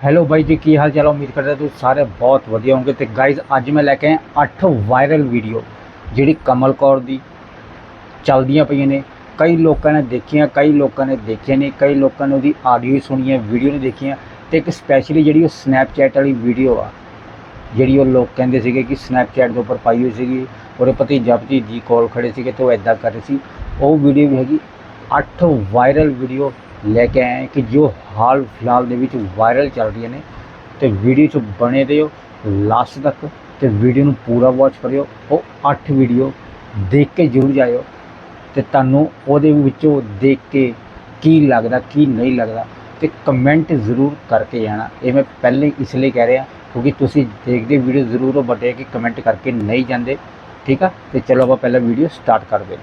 Hello ਬਾਈ ਜੀ, ਕੀ ਹਾਲ ਚਾਲ ਉਮੀਦ ਕਰਦਾ ਤੁਸੀਂ ਸਾਰੇ ਬਹੁਤ ਵਧੀਆ ਹੋਵੋਗੇ। ਤੇ ਗਾਇਜ਼ ਅੱਜ ਮੈਂ ਲੈ ਕੇ ਆਇਆ 8 ਵਾਇਰਲ ਵੀਡੀਓ ਜਿਹੜੀ ਕਮਲ ਕੌਰ ਦੀ ਚੱਲਦੀਆਂ ਪਈਆਂ ਨੇ। ਕਈ ਲੋਕਾਂ ਨੇ ਦੇਖੀਆਂ, ਕਈ ਲੋਕਾਂ ਨੇ ਦੇਖੀਆਂ ਨੇ ਕਈ ਲੋਕਾਂ ਨੇ ਉਹਦੀ ਆਡੀਓ ਹੀ ਸੁਣੀ ਹੈ ਵੀਡੀਓ ਨੇ ਦੇਖੀਆਂ। ਤੇ ਇੱਕ ਸਪੈਸ਼ਲੀ ਜਿਹੜੀ ਉਹ ਸਨੈਪਚੈਟ ਵਾਲੀ ਵੀਡੀਓ ਆ, ਜਿਹੜੀ ਉਹ ਲੋਕ ਕਹਿੰਦੇ ਸੀਗੇ ਕਿ ਸਨੈਪਚੈਟ ਦੇ ਉੱਪਰ ਪਾਈ ਹੋਈ ਸੀਗੀ। ਉਹਦੇ ਭਤੀਜਾ ਭਤੀਜੀ ਕੋਲ ਖੜੇ ਸੀਗੇ ਤੇ ਉਹ ਐਦਾਂ ਕਰ ਰਹੇ ਸੀ। ਉਹ ਵੀਡੀਓ ਵੀ ਹੈਗੀ 8 ਵਾਇਰਲ ਵੀਡੀਓ ਲੈ ਕੇ ਆਏ ਕਿ ਜੋ ਹਾਲ ਫਿਲਹਾਲ ਦੇ ਵਿੱਚ ਵਾਇਰਲ ਚੱਲ ਰਹੀਆਂ ਨੇ। ਤੇ ਵੀਡੀਓ 'ਚ ਬਣੇ ਰਹੋ ਲਾਸਟ ਤੱਕ ਤੇ ਵੀਡੀਓ ਨੂੰ ਪੂਰਾ ਵਾਚ ਕਰਿਓ। ਉਹ 8 ਵੀਡੀਓ ਦੇਖ ਕੇ ਜ਼ਰੂਰ ਜਾਇਓ। ਤੇ ਤੁਹਾਨੂੰ ਉਹਦੇ ਵਿੱਚੋਂ ਦੇਖ ਕੇ ਕੀ ਲੱਗਦਾ, ਕੀ ਨਹੀਂ ਲੱਗਦਾ, ਤੇ ਕਮੈਂਟ ਜ਼ਰੂਰ ਕਰਕੇ ਜਾਣਾ। ਇਹ ਮੈਂ ਪਹਿਲੇ ਹੀ ਇਸ ਲਈ ਕਹਿ ਰਿਹਾ, ਕਿਉਂਕਿ ਤੁਸੀਂ ਦੇਖਦੇ ਵੀਡੀਓ ਜ਼ਰੂਰ ਉਹ ਬਟ ਕਿ ਕਮੈਂਟ ਕਰਕੇ ਨਹੀਂ ਜਾਂਦੇ। ਠੀਕ ਆ? ਤੇ ਚਲੋ ਆਪਾਂ ਪਹਿਲਾਂ ਵੀਡੀਓ ਸਟਾਰਟ ਕਰਦੇ ਹਾਂ।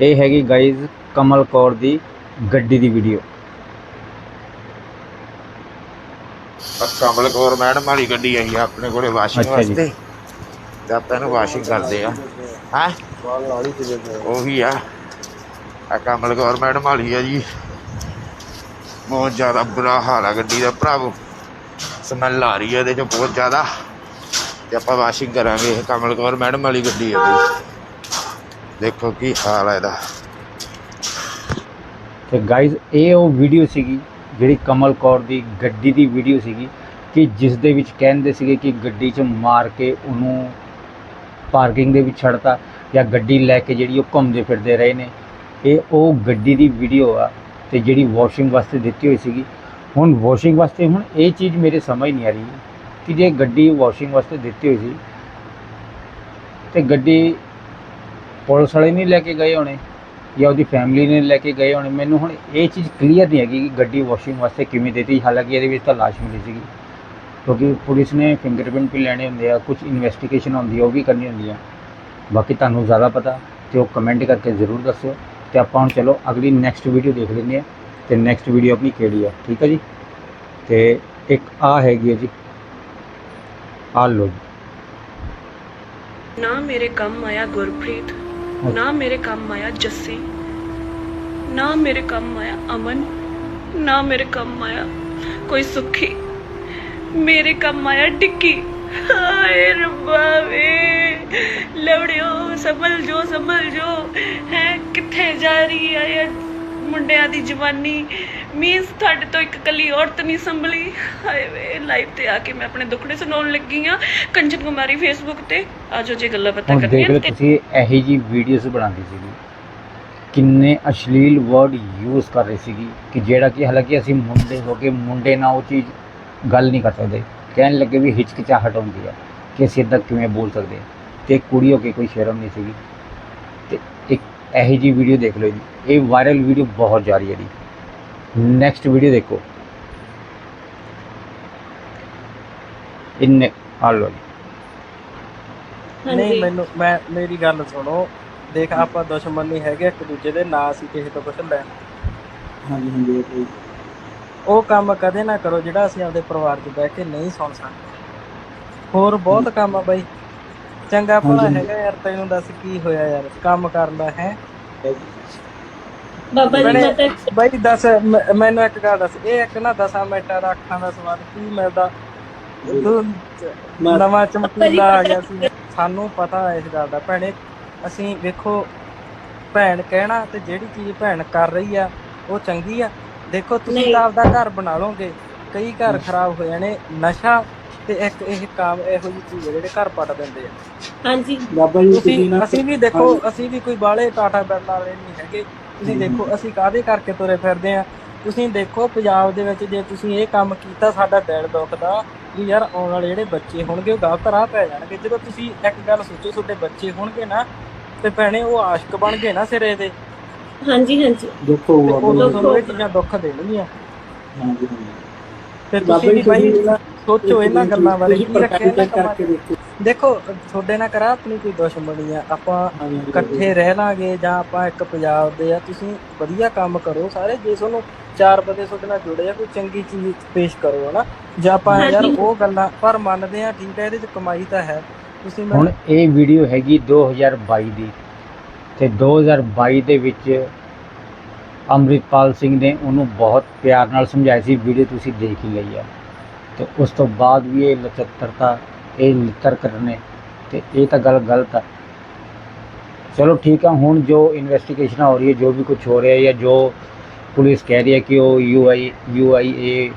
ਇਹ ਹੈਗੀ ਗਾਇਜ਼ ਕਮਲ ਕੌਰ ਦੀ ਗੱਡੀ ਦੀ ਵੀਡੀਓ ਪਰ ਕਮਲ ਕੌਰ ਮੈਡਮ ਵਾਲੀ ਗੱਡੀ ਆਈ ਆ ਆਪਣੇ ਕੋਲੇ ਵਾਸ਼ਿੰਗ ਅੱਛਾ ਜੀ। ਵਾਸਤੇ। ਤੇ ਆਪਾਂ ਇਹਨੂੰ ਵਾਸ਼ਿੰਗ ਕਰਦੇ ਆ। ਹੈ? ਉਹੀ ਆ। ਆ ਕਮਲ ਕੌਰ ਮੈਡਮ ਵਾਲੀ ਆ ਜੀ। ਬਹੁਤ ਜ਼ਿਆਦਾ ਬੁਰਾ ਹਾਲ ਆ ਗੱਡੀ ਦਾ ਭਰਾਵੋ ਸਮੈਲ ਆ ਰਹੀ ਹੈ ਇਹਦੇ ਚੋਂ ਬਹੁਤ ਜ਼ਿਆਦਾ। ਤੇ ਆਪਾਂ ਵਾਸ਼ਿੰਗ ਕਰਾਂਗੇ ਇਹ ਕਮਲ ਕੌਰ ਮੈਡਮ ਵਾਲੀ ਗੱਡੀ ਆ ਬਈ ਦੇਖੋ ਕੀ ਹਾਲ ਆ ਇਹਦਾ। ਤੇ ਗਾਇਜ਼ ਇਹ ਉਹ ਵੀਡੀਓ ਸੀਗੀ ਜਿਹੜੀ ਕਮਲ ਕੌਰ ਦੀ ਗੱਡੀ ਦੀ ਵੀਡੀਓ ਸੀਗੀ ਕਿ ਜਿਸ ਦੇ ਵਿੱਚ ਕਹਿੰਦੇ ਸੀਗੇ ਕਿ ਗੱਡੀ 'ਚ ਮਾਰ ਕੇ ਉਹਨੂੰ ਪਾਰਕਿੰਗ ਦੇ ਵਿੱਚ ਛੱਡਤਾ ਜਾਂ ਗੱਡੀ ਲੈ ਕੇ ਜਿਹੜੀ ਉਹ ਘੁੰਮਦੇ ਫਿਰਦੇ ਰਹੇ ਨੇ। ਇਹ ਉਹ ਗੱਡੀ ਦੀ ਵੀਡੀਓ ਆ ਤੇ ਜਿਹੜੀ ਵਾਸ਼ਿੰਗ ਵਾਸਤੇ ਦਿੱਤੀ ਹੋਈ ਸੀਗੀ। ਹੁਣ ਵਾਸ਼ਿੰਗ ਵਾਸਤੇ ਹੁਣ ਇਹ ਚੀਜ਼ ਮੇਰੇ ਸਮਝ ਨਹੀਂ ਆ ਰਹੀ ਕਿ ਜੇ ਗੱਡੀ ਵਾਸ਼ਿੰਗ ਵਾਸਤੇ ਦਿੱਤੀ ਹੋਈ ਸੀ ਤੇ ਗੱਡੀ ਪੁਲਿਸ ਵਾਲੇ ਨਹੀਂ ਲੈ ਕੇ ਗਏ ਹੋਣੇ। ਜਾਂ ਉਹਦੀ ਫੈਮਿਲੀ ਨੇ ਲੈ ਕੇ ਗਏ ਹੋਣੇ, ਮੈਨੂੰ ਹੁਣ ਇਹ ਚੀਜ਼ ਕਲੀਅਰ ਨਹੀਂ ਹੈਗੀ ਕਿ ਗੱਡੀ ਵਾਸ਼ਿੰਗ ਵਾਸਤੇ ਕਿਵੇਂ ਦਿੱਤੀ। ਹਾਲਾਂਕਿ ਇਹਦੇ ਵਿੱਚ ਤਾਂ ਲਾਸ਼ ਮਿਲੀ ਸੀਗੀ। ਕਿਉਂਕਿ ਪੁਲਿਸ ਨੇ ਫਿੰਗਰਪ੍ਰਿੰਟ ਵੀ ਲੈਣੇ ਹੁੰਦੇ ਆ ਕੁਝ ਇਨਵੈਸਟੀਗੇਸ਼ਨ ਹੁੰਦੀ ਆ, ਉਹ ਵੀ ਕਰਨੀ ਹੁੰਦੀ ਆ। ਬਾਕੀ ਤੁਹਾਨੂੰ ਜ਼ਿਆਦਾ ਪਤਾ ਤੇ ਉਹ ਕਮੈਂਟ ਕਰਕੇ ਜ਼ਰੂਰ ਦੱਸਿਓ। ਤੇ ਆਪਾਂ ਹੁਣ ਚਲੋ ਅਗਲੀ ਨੈਕਸਟ ਵੀਡੀਓ ਦੇਖ ਲੈਂਦੇ ਆ। ਤੇ ਨੈਕਸਟ ਵੀਡੀਓ ਆਪਣੀ ਕਿਹੜੀ ਆ? ਠੀਕ ਹੈ ਜੀ? ਤੇ ਇੱਕ ਆ ਹੈਗੀ ਹੈ ਜੀ। ਆ ਲੋ ਜੀ। ਨਾ ਮੇਰੇ ਕੰਮ ਆਇਆ ਗੁਰਪ੍ਰੀਤ। ਨਾ ਮੇਰੇ ਕੰਮ ਆਇਆ ਜੱਸੀ ਨਾ ਮੇਰੇ ਕੰਮ ਆਇਆ ਅਮਨ ਨਾ ਮੇਰੇ ਕੰਮ ਆਇਆ ਕੋਈ ਸੁਖੀ ਮੇਰੇ ਕੰਮ ਆਇਆ ਟਿੱਕੀ ਹਾਏ ਰੱਬਾ ਵੇ ਲਵੜਿਓ ਸੰਭਲ ਜੋ ਸੰਭਲ ਜੋ ਹੈ ਕਿੱਥੇ ਜਾ ਰਹੀ ਆ ਇਹ ਮੁੰਡਿਆਂ ਦੀ ਜਵਾਨੀ ਮੀਨਸ ਤੁਹਾਡੇ ਤੋਂ ਇੱਕ ਕੱਲੀ ਔਰਤ ਨਹੀਂ ਸੰਭਲੀ। ਹਾਏ ਵੇ ਲਾਈਵ ਤੇ ਆ ਕੇ ਮੈਂ ਆਪਣੇ ਦੁੱਖੜੇ ਸੁਣਾਉਣ ਲੱਗੀ ਆ ਕੰਚਨ ਕੁਮਾਰੀ ਫੇਸਬੁੱਕ ਤੇ ਆਜੋ ਜੇ ਗੱਲਾਂ ਬਾਤਾਂ ਹੁਣ ਦੇਖ ਕਰਨੀਆਂ ਲਓ ਤੇ ਤੁਸੀਂ ਇਹੀ ਜੀ ਵੀਡੀਓਜ਼ ਬਣਾਉਂਦੀ ਸੀਗੀ। ਕਿੰਨੇ ਅਸ਼ਲੀਲ ਵਰਡ ਯੂਜ਼ ਕਰ ਰਹੀ ਸੀਗੀ ਕਿ ਜਿਹੜਾ ਕਿ ਹਾਲਾਂਕਿ ਅਸੀਂ ਮੁੰਡੇ ਹੋ ਕੇ ਮੁੰਡੇ ਨਾਲ ਉਹ ਚੀਜ਼ ਗੱਲ ਨਹੀਂ ਕਰ ਸਕਦੇ। ਕਹਿਣ ਲੱਗੇ ਵੀ ਹਿਚਕਿਚਾਹਟ ਹੁੰਦੀ ਆ ਕਿ ਅਸੀਂ ਇੱਦਾਂ ਕਿਵੇਂ ਬੋਲ ਸਕਦੇ ਹਾਂ। ਤੇ ਕੁੜੀ ਹੋ ਕੇ ਕੋਈ ਸ਼ਰਮ ਨਹੀਂ ਸੀਗੀ। ਇਹੀ ਜੀ ਵੀਡੀਓ ਦੇਖ ਲਓ ਜੀ। ਇਹ ਵਾਇਰਲ ਵੀਡੀਓ ਬਹੁਤ ਜਾ ਰਹੀ ਹੈ ਜੀ। ਨੈਕਸਟ ਵੀਡੀਓ ਦੇਖੋ। ਇਨ ਆ ਲਓ ਜੀ। ਨਹੀਂ ਮੈਨੂੰ ਮੈਂ ਮੇਰੀ ਗੱਲ ਸੁਣੋ। ਦੇਖ ਆਪਾਂ ਦੁਸ਼ਮਣ ਨਹੀਂ ਹੈਗੇ ਇੱਕ ਦੂਜੇ ਦੇ ਨਾ ਅਸੀਂ ਕਿਸੇ ਤੋਂ ਕੁਝ ਲੈਣ। ਹਾਂਜੀ ਹਾਂਜੀ ਇਹ ਕੋਈ ਉਹ ਕੰਮ ਕਦੇ ਨਾ ਕਰੋ ਜਿਹੜਾ ਅਸੀਂ ਆਪਦੇ ਪਰਿਵਾਰ 'ਚ ਬਹਿ ਕੇ ਨਹੀਂ ਸੁਣ ਸਕਦੇ। ਹੋਰ ਬਹੁਤ ਕੰਮ ਆ ਬਾਈ। ਚੰਗਾ ਭਲਾ ਹਾਂਜੀ। ਹੈਗਾ ਯਾਰ ਤੈਨੂੰ ਦੱਸ ਕੀ ਹੋਇਆ ਯਾਰ? ਕੰਮ ਕਰਦਾ ਹੈ? ਬਾਬਾ ਜੀ ਬੜੇ- ਮੈਂ ਤਾਂ ਬਾਈ ਦੱਸ ਮ- ਮੈਨੂੰ ਇੱਕ ਗੱਲ ਦੱਸ। ਇਹ ਇੱਕ ਨਾ 10 ਮਿੰਟਾਂ ਦਾ ਅੱਖਾਂ ਦਾ ਸਵਾਦ ਕੀ ਮਿਲਦਾ? ਤੂੰ ਮੈਂ- ਨਵਾਂ ਚਮਕੀਲਾ ਆ ਗਿਆ ਸੀ। ਸਾਨੂੰ ਪਤਾ ਇਸ ਗੱਲ ਦਾ। ਭੈਣੇ ਅਸੀਂ ਵੇਖੋ ਭੈਣ ਕਹਿਣਾ ਤੇ ਜਿਹੜੀ ਚੀਜ਼ ਭੈਣ ਕਰ ਰਹੀ ਆ ਉਹ ਚੰਗੀ ਆ। ਦੇਖੋ ਤੁਸੀਂ ਨਹੀਂ। ਤਾਂ ਆਪਦਾ ਘਰ ਬਣਾ ਲਓਗੇ। ਕਈ ਘਰ ਖਰਾਬ ਹੋ ਜਾਣੇ। ਨਸ਼ਾ ਤੇ ਇੱਕ ਇਹ ਕੰਮ ਇਹੋ ਜਿਹੀ ਚੀਜ਼ ਆ ਜਿਹੜੇ ਘਰ ਪਟ ਦਿੰਦੇ ਆ। ਹਾਂਜੀ। ਬਾਬਾ ਜੀ ਤੁਸੀਂ ਤੁਸੀਂ ਨਾ ਅਸੀਂ ਵੀ ਦੇਖੋ ਅਸੀਂ ਵੀ ਕੋਈ ਬਾਲੇ ਟਾਟਾ ਬਿਰਲਾ ਵਾਲੇ ਨਹੀਂ ਹੈਗੇ। ਤੁਸੀਂ ਦੇਖੋ ਅਸੀਂ ਕਾਹਦੇ ਕਰਕੇ ਤੁਰੇ ਫਿਰਦੇ ਆ? ਤੁਸੀਂ ਦੇਖੋ ਪੰਜਾਬ ਦੇ ਵਿੱਚ ਜੇ ਤੁਸੀਂ ਇਹ ਕੰਮ ਕੀਤਾ ਸਾਡਾ ਦਿਲ ਦੁਖਦਾ ਵੀ ਯਾਰ ਆਉਣ ਵਾਲੇ ਜਿਹੜੇ ਬੱਚੇ ਹੋਣਗੇ ਉਹ ਗਲਤ ਰਾਹ ਪੈ ਜਾਣਗੇ। ਜਦੋਂ ਤੁਸੀਂ ਇੱਕ ਗੱਲ ਸੋਚੋ ਤੁਹਾਡੇ ਬੱਚੇ ਹੋਣਗੇ ਨਾ ਤੇ ਭੈਣੇ ਉਹ ਆਸ਼ਕ ਬਣ ਗਏ ਨਾ ਸਿਰੇ ਦੇ ਹਾਂਜੀ ਹਾਂਜੀ। ਦੁੱਖ ਤੇ ਉਦੋਂ ਤੁਹਾਨੂੰ। ਇਹ ਚੀਜ਼ਾਂ ਦੁੱਖ ਦੇਣਗੀਆਂ। ਹਾਂਜੀ ਹਾਂਜੀ। ਤੇ ਬਾਬਾ ਤੁਸੀਂ ਵੀ ਬਾਈ ਤੁਸੀਂ ਨਾ- ਸੋਚੋ ਇਹਨਾਂ ਗੱਲਾਂ ਬਾਰੇ ਕੀ ਰੱਖਿਆ ਇਹਨਾਂ। ਕਰਕੇ ਦੇਖੋ। ਦੇਖੋ ਤੁਹਾਡੇ ਨਾਲ ਕਰਾ ਆਪਣੀ ਕੋਈ ਦੁਸ਼ਮਣੀ ਆ। ਆਪਾਂ ਇਕੱਠੇ ਰਹਿ ਲਾਂਗੇ ਜਾਂ ਆਪਾਂ ਇੱਕ ਪੰਜਾਬ ਦੇ ਆ ਤੁਸੀਂ ਵਧੀਆ ਕੰਮ ਕਰੋ ਸਾਰੇ। ਜੇ ਤੁਹਾਨੂੰ ਚਾਰ ਬੰਦੇ ਤੁਹਾਡੇ ਨਾਲ ਜੁੜੇ ਆ ਕੋਈ ਚੰਗੀ ਚੀਜ਼ ਪੇਸ਼ ਕਰੋ ਹਨਾ? ਜਾਂ ਆਪਾਂ ਯਾਰ। ਉਹ ਗੱਲਾਂ ਪਰ ਮੰਨਦੇ ਆ ਠੀਕ ਹੈ ਇਹਦੇ ਚ ਕਮਾਈ ਤਾਂ ਹੈ। ਤੁਸੀਂ ਹੁਣ ਇਹ ਵੀਡੀਓ ਹੈਗੀ 2022 ਦੀ ਤੇ 2022 ਦੇ ਵਿੱਚ ਅੰਮ੍ਰਿਤਪਾਲ ਸਿੰਘ ਨੇ ਉਹਨੂੰ ਬਹੁਤ ਪਿਆਰ ਨਾਲ ਸਮਝਾਇਆ ਸੀ ਵੀਡੀਓ ਤੁਸੀਂ ਦੇਖ ਹੀ ਲਈ ਆ। ਤੇ ਉਸ ਤੋਂ ਬਾਅਦ ਵੀ ਇਹ ਲਚਕਤਾ ਇਹ ਲਿੱਤਰ ਕਰਨੇ ਤੇ ਇਹ ਤਾਂ ਗੱਲ ਗਲਤ ਆ। ਚਲੋ ਠੀਕ ਆ, ਹੁਣ ਜੋ ਇਨਵੈਸਟੀਗੇਸ਼ਨ ਹੋ ਰਹੀ ਹੈ, ਜੋ ਵੀ ਕੁਝ ਹੋ ਰਿਹਾ ਜਾਂ ਜੋ ਪੁਲਿਸ ਕਹਿ ਰਹੀ ਹੈ ਕਿ ਉਹ ਯੂਆਈ ਯੂਆਈਏ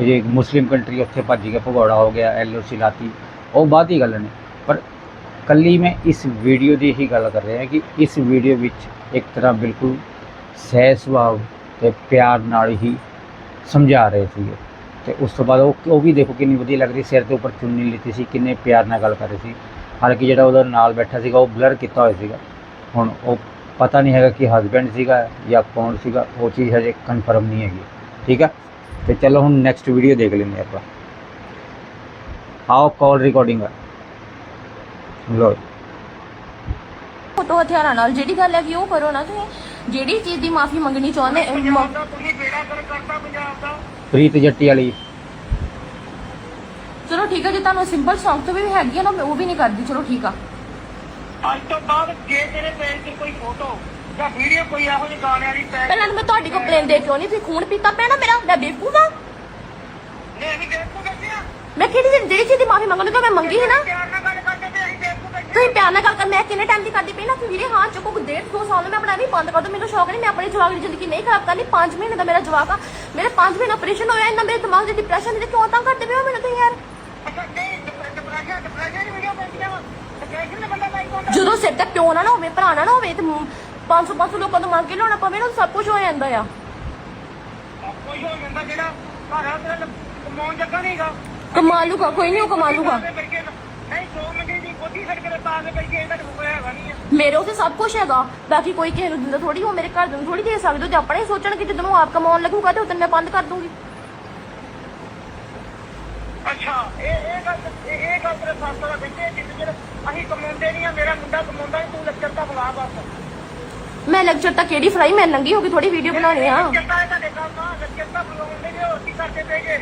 ਇਹ ਮੁਸਲਿਮ ਕੰਟਰੀ ਉੱਥੇ ਭੱਜ ਗਿਆ ਭਗੌੜਾ ਹੋ ਗਿਆ ਐਲਓਸੀ ਲਾਤੀ, ਉਹ ਬਾਅਦ ਦੀ ਗੱਲ ਨੇ। ਪਰ ਕੱਲੀ ਮੈਂ ਇਸ ਵੀਡੀਓ ਦੀ ਹੀ ਗੱਲ ਕਰ ਰਿਹਾ ਕਿ ਇਸ ਵੀਡੀਓ ਵਿੱਚ ਇੱਕ ਤਰ੍ਹਾਂ ਬਿਲਕੁਲ ਸਹਿ ਸੁਭਾਅ ਤੇ ਪਿਆਰ ਨਾਲ ਹੀ ਸਮਝਾ ਰਹੇ ਸੀਗੇ। ਤੇ ਉਸ ਤੋਂ ਬਾਅਦ ਉਹ ਉਹ ਵੀ ਦੇਖੋ ਕਿੰਨੀ ਵਧੀਆ ਲੱਗ ਰਹੀ ਸਿਰ ਦੇ ਉੱਪਰ ਚੁੰਨੀ ਲਿੱਤੀ ਸੀ, ਕਿੰਨੇ ਪਿਆਰ ਨਾਲ ਗੱਲ ਕਰ ਰਹੀ ਸੀ। ਹਾਲਾਂਕਿ ਜਿਹੜਾ ਉਹਦਾ ਨਾਲ ਬੈਠਾ ਸੀਗਾ, ਉਹ ਬਲਰ ਕੀਤਾ ਹੋਇਆ ਸੀਗਾ। ਹੁਣ ਉਹ ਪਤਾ ਨਹੀਂ ਹੈਗਾ ਕਿ ਹਸਬੈਂਡ ਸੀਗਾ ਜਾਂ ਕੌਣ ਸੀਗਾ, ਉਹ ਚੀਜ਼ ਹਜੇ ਕਨਫਰਮ ਨਹੀਂ ਹੈਗੀ। ਠੀਕ ਆ? ਤੇ ਚਲੋ ਹੁਣ ਨੈਕਸਟ ਵੀਡੀਓ ਦੇਖ ਲੈਂਦੇ ਆਪਾਂ। ਆਓ ਕਾਲ ਰਿਕਾਰਡਿੰਗ ਲੋ ਫੋਟੋ ਹਥਿਆਰਾਂ ਨਾਲ। ਜਿਹੜੀ ਗੱਲ ਹੈ ਕਿ ਉਹ ਕਰੋ ਨਾ ਤੁਸੀਂ। ਜਿਹੜੀ ਚੀਜ਼ ਦੀ ਮਾਫੀ ਮੰਗਣੀ ਚਾਹੁੰਦੇ ਮ- ਪ੍ਰੀਤ ਜੱਟੀ ਵਾਲੀ। ਚਲੋ ਠੀਕ ਹੈ ਜੇ ਤੁਹਾਨੂੰ ਸਿੰਪਲ ਸੌਂਗ ਤੋਂ ਵੀ ਹੈਗੀ ਆ ਨਾ ਮੈਂ ਉਹ ਵੀ ਨਹੀਂ ਕਰਦੀ। ਚਲੋ ਠੀਕ ਆ। ਅੱਜ ਤੋਂ ਬਾਅਦ ਜੇ ਤੇਰੇ ਪੇਜ ਤੇ ਕੋਈ ਫੋਟੋ ਜਾਂ ਵੀਡੀਓ ਕੋਈ ਇਹੋ ਜਿਹੀ ਗਾਣੇ ਵਾਲੀ ਪੈ ਪਹਿਲਾਂ ਤਾਂ ਮੈਂ ਤੁਹਾਡੀ ਕੰਪਲੇਨ ਦੇ ਕਿਉਂ ਨਹੀਂ ਤੁਸੀਂ ਖੂਨ ਪੀਤਾ ਪਿਆ ਨਾ ਮੇਰਾ ਮੈਂ ਬੇਵਕੂਫ ਆ। ਨੇ ਅਸੀਂ ਦੇਖੋ ਬੱਚੇ ਆ। ਮੈਂ ਕਿਹੜੀ ਜਿਹੜੀ ਚੀਜ਼ ਦੀ ਮਾਫੀ ਮੰਗਣੀ ਤਾਂ ਮੈਂ ਮੰਗੀ ਸੀ ਨਾ। ਪਿਆਰ ਨਾਲ ਗੱਲ ਕਰਦੇ ਤੇ ਅਸੀਂ ਦੇਖੋ ਬੱਚੇ ਤੁਸੀਂ ਪਿਆਰ ਨਾਲ ਗੱਲ ਕਰ ਮੈਂ ਕਿੰਨੇ ਟਾਈਮ ਦੀ ਕਰਦੀ ਪਈ ਨਾ ਤੁਸੀਂ ਵੀਰੇ ਹਾਂ ਚੁੱਕੋ ਡੇਢ ਦੋ ਸਾਲ ਮੈਂ ਆਪਣਾ ਨਹੀਂ ਬੰਦ ਕਰ ਦੋ ਮੈਨੂੰ ਸ਼ੌਕ ਨਹੀਂ ਮੈਂ ਆਪਣੀ ਜਵਾਕ ਦੀ ਜ਼ਿੰਦਗੀ ਨਹੀਂ ਖਰਾਬ ਕਰਨੀ। 5 ਮਹੀਨੇ ਦਾ ਮੇਰਾ ਜਵਾਕ ਆ। ਮੇਰੇ 5 ਮਹੀਨੇ ਆਪਰੇਸ਼ਨ ਹੋਇਆ ਇੰਨਾ ਮੇਰੇ ਦਿਮਾਗ ਦੇ ਡਿਪਰੈਸ਼ਨ ਦੇ ਕਿਉਂ ਤੰਗ ਕਰਦੇ ਪਏ ਹੋ ਮੈਨੂੰ ਤੁਸੀਂ ਯਾਰ? ਜਦੋਂ ਸਿਰ ਤੇ ਪਿਓ ਨਾ ਨਾ ਹੋਵੇ ਭਰਾ ਨਾ ਨਾ ਹੋਵੇ ਤੇ 500 500 ਲੋਕਾਂ ਤੋਂ ਮੰਗ ਕੇ ਲਿਆਉਣਾ ਪਵੇ ਨਾ ਸਭ ਕੁਝ ਹੋ ਜਾਂਦਾ ਆ। ਕੋਈ ਹੋ ਜਾਂਦਾ ਜਿਹੜਾ ਘਰ ਆ ਤੇਰਾ ਕਮਾਉਣ ਜੱਗਾ ਨਹੀਂਗਾ ਕਮਾ ਲੂਗਾ ਕੋਈ ਨਹੀਂ ਉਹ ਕਮਾ ਲੂਗਾ ਨਹੀਂ ਦੋ ਦੀ ਕੇ ਇਹਦਾ ਕੋਈ ਹੈਗਾ ਨਹੀਂ ਆ। ਮੇਰੇ ਉਸੇ ਸਭ ਕੁਝ ਹੈਗਾ। ਬਾਕੀ ਕੋਈ ਕਿਸੇ ਨੂੰ ਦਿੰਦਾ ਥੋੜੀ ਉਹ ਮੇਰੇ ਘਰ ਦੇ ਨੂੰ ਥੋੜੀ ਦੇ ਸਕਦੇ। ਹੋ ਜੇ ਆਪਣੇ ਹੀ ਸੋਚਣ ਕਿ ਜਦੋਂ ਆਪ ਕਮਾਉਣ ਲੱਗੂਗਾ ਤੇ ਉਦੋਂ ਮੈਂ ਬੰਦ ਕਰ ਦੂੰਗੀ। ਅੱਛਾ ਇਹ ਇਹ ਗੱਲ ਇਹ ਇਹ ਗੱਲ ਤੇਰੇ ਨਾਲ ਬੈਠੇ ਜਿੱਦ ਜਿਹੜਾ ਅਸੀਂ ਕਮਾਉਂਦੇ ਨਹੀਂ ਆ ਮੇਰਾ ਮੁੰਡਾ ਕਮਾਉਂਦਾ ਤੂੰ ਲੱਚਰ ਤਾਂ ਬੁਲਾ ਬਸ। ਮੈਂ ਲੈਕਚਰ ਤਾਂ ਕਿਹੜੀ ਫਰਾਈ ਮੈਂ ਨੰਗੀ ਹੋ ਕੇ ਥੋੜੀ ਵੀਡੀਓ ਬਣਾਉਣੀ ਆ। ਲੱਚਰ ਤਾਂ ਤੁਹਾਡੇ ਕੰਮ ਆ ਲੱਚਰ ਤਾਂ ਬੁਲਾਉਂਦੇ ਨੇ ਹੋਰ ਕੀ ਕਰਦੇ ਪਏਗੇ?